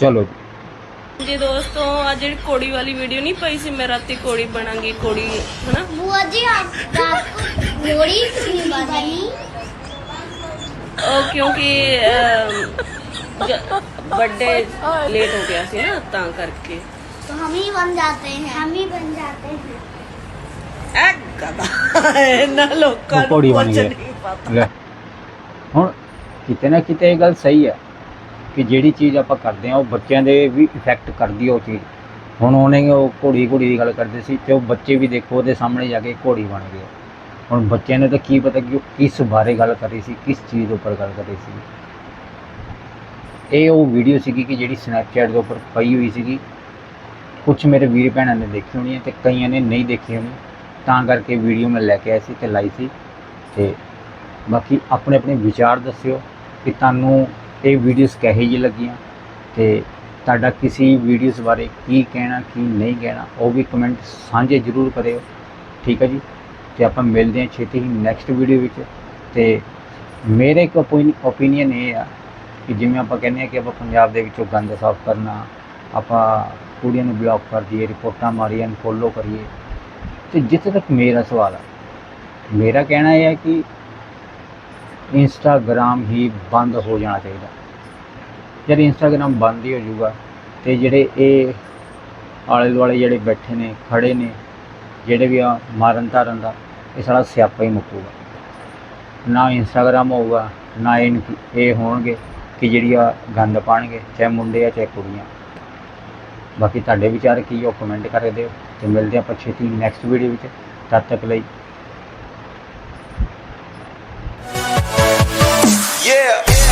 ਚਲੋ ਜੀ ਜੀ ਦੋਸਤੋ ਆ ਜਿਹੜੀ ਕੋੜੀ ਵਾਲੀ ਵੀਡੀਓ ਨਹੀਂ ਪਈ ਸੀ ਮੈਂ ਰਾਤੀ ਕੋੜੀ ਬਣਾਂਗੀ ਕੋੜੀ ਹਨਾ बुआ जी आप रात को घोड़ी क्यों बनी ਉਹ ਕਿਉਂਕਿ ਬਰਥਡੇ ਲੇਟ ਹੋ ਗਿਆ ਸੀ ਨਾ ਤਾਂ ਕਰਕੇ तो हम ही बन जाते हैं हम ही बन जाते हैं ਐ ਗਦਾ ਇਹਨਾਂ ਲੋਕਾਂ ਬਣ ਕੁਝ ਗਿਆ। ਨਹੀਂ ਪਤਾ ਲੈ ਹੁਣ ਕਿਤੇ ਨਾ ਕਿਤੇ ਇਹ ਗੱਲ ਸਹੀ ਹੈ ਕਿ ਜਿਹੜੀ ਚੀਜ਼ ਆਪਾਂ ਕਰਦੇ ਹਾਂ ਉਹ ਬੱਚਿਆਂ ਦੇ ਵੀ ਇਫੈਕਟ ਕਰਦੀ ਹੈ ਉਹ ਚੀਜ਼। ਹੁਣ ਉਹਨੇ ਉਹ ਘੋੜੀ ਘੋੜੀ ਦੀ ਗੱਲ ਕਰਦੇ ਸੀ ਤੇ ਉਹ ਬੱਚੇ ਵੀ ਦੇਖੋ ਉਹਦੇ ਸਾਹਮਣੇ ਜਾ ਕੇ ਘੋੜੀ ਬਣ ਗਏ। ਹੁਣ ਬੱਚਿਆਂ ਨੇ ਤਾਂ ਕੀ ਪਤਾ ਕਿ ਉਹ ਕਿਸ ਬਾਰੇ ਗੱਲ ਕਰ ਰਹੀ ਸੀ ਕਿਸ ਚੀਜ਼ ਉੱਪਰ ਗੱਲ ਕਰ ਰਹੀ ਸੀ। ਇਹ ਉਹ ਵੀਡੀਓ ਸੀਗੀ ਕਿ ਜਿਹੜੀ ਸਨੈਪਚੈਟ ਦੇ ਉੱਪਰ ਪਈ ਹੋਈ ਸੀਗੀ। ਕੁਝ ਮੇਰੇ ਵੀਰ ਭੈਣਾਂ ਨੇ ਦੇਖੀ ਹੋਣੀ ਹੈ ਤੇ ਕਈਆਂ ਨੇ ਨਹੀਂ ਦੇਖੀ ਹੋਣੀ। ਤਾਂ ਕਰਕੇ ਵੀਡੀਓ ਮੈਂ ਲੈ ਕੇ ਆਇਆ ਸੀ ਤੇ ਲਾਈ ਸੀ। ਤੇ ਬਾਕੀ ਆਪਣੇ ਆਪਣੇ ਵਿਚਾਰ ਦੱਸਿਓ ਕਿ ਤੁਹਾਨੂੰ ਇਹ ਵੀਡੀਓਜ਼ ਕਿਹੋ ਜਿਹੀ ਲੱਗੀਆਂ ਤੇ ਤੁਹਾਡਾ ਕਿਸੇ ਵੀਡੀਓਜ਼ ਬਾਰੇ ਕੀ ਕਹਿਣਾ, ਕੀ ਨਹੀਂ ਕਹਿਣਾ, ਉਹ ਵੀ ਕਮੈਂਟ ਸਾਂਝੇ ਜ਼ਰੂਰ ਕਰਿਓ। ਠੀਕ ਹੈ ਜੀ? ਤੇ ਆਪਾਂ ਮਿਲਦੇ ਹਾਂ ਛੇਤੀ ਹੀ ਨੈਕਸਟ ਵੀਡੀਓ ਵਿੱਚ। ਤੇ ਮੇਰੇ ਇੱਕ ਓਪੀਨੀਅਨ ਇਹ ਆ ਕਿ ਜਿਵੇਂ ਆਪਾਂ ਕਹਿੰਦੇ ਆ ਕਿ ਆਪਾਂ ਪੰਜਾਬ ਦੇ ਵਿੱਚੋਂ ਗੰਦ ਸਾਫ਼ ਕਰਨਾ, ਆਪਾਂ ਕੁੜੀਆਂ ਨੂੰ ਬਲੌਕ ਕਰ ਦਈਏ, ਰਿਪੋਰਟਾਂ ਮਾਰੀਏ ਫੋਲੋ ਕਰੀਏ ਤੇ ਜਿੱਥੇ ਤੱਕ ਮੇਰਾ ਸਵਾਲ ਹੈ ਮੇਰਾ ਕਹਿਣਾ ਇਹ ਹੈ ਕਿ ਇੰਸਟਾਗ੍ਰਾਮ ਹੀ ਬੰਦ ਹੋ ਜਾਣਾ ਚਾਹੀਦਾ। ਜਦ ਇੰਸਟਾਗ੍ਰਾਮ ਬੰਦ ਹੀ ਹੋ ਜਾਊਗਾ ਤੇ ਜਿਹੜੇ ਇਹ ਆਲੇ ਦੁਆਲੇ ਜਿਹੜੇ ਬੈਠੇ ਨੇ, ਖੜੇ ਨੇ, ਜਿਹੜੇ ਵੀ ਆ ਮਾਰਨ ਧਾਰਨ ਦਾ, ਇਹ ਸਾਰਾ ਸਿਆਪਾ ਹੀ ਮੁੱਕੂਗਾ। ਨਾ ਇੰਸਟਾਗ੍ਰਾਮ ਹੋਊਗਾ, ਨਾ ਇਹ ਇਹ ਹੋਣਗੇ ਕਿ ਜਿਹੜੀ ਆ ਗੰਦ ਪਾਣਗੇ, ਚਾਹੇ ਮੁੰਡੇ ਆ, ਚਾਹੇ ਕੁੜੀਆਂ। ਬਾਕੀ ਤੁਹਾਡੇ ਵਿਚਾਰ ਕੀ ਉਹ ਕਮੈਂਟ ਕਰਕੇ ਦਿਓ। ਤੇ ਮਿਲਦੇ ਆਪਾਂ ਛੇਤੀ ਨੈਕਸਟ ਵੀਡੀਓ ਵਿੱਚ ਤਦ ਤੱਕ ਲਈ Yeah.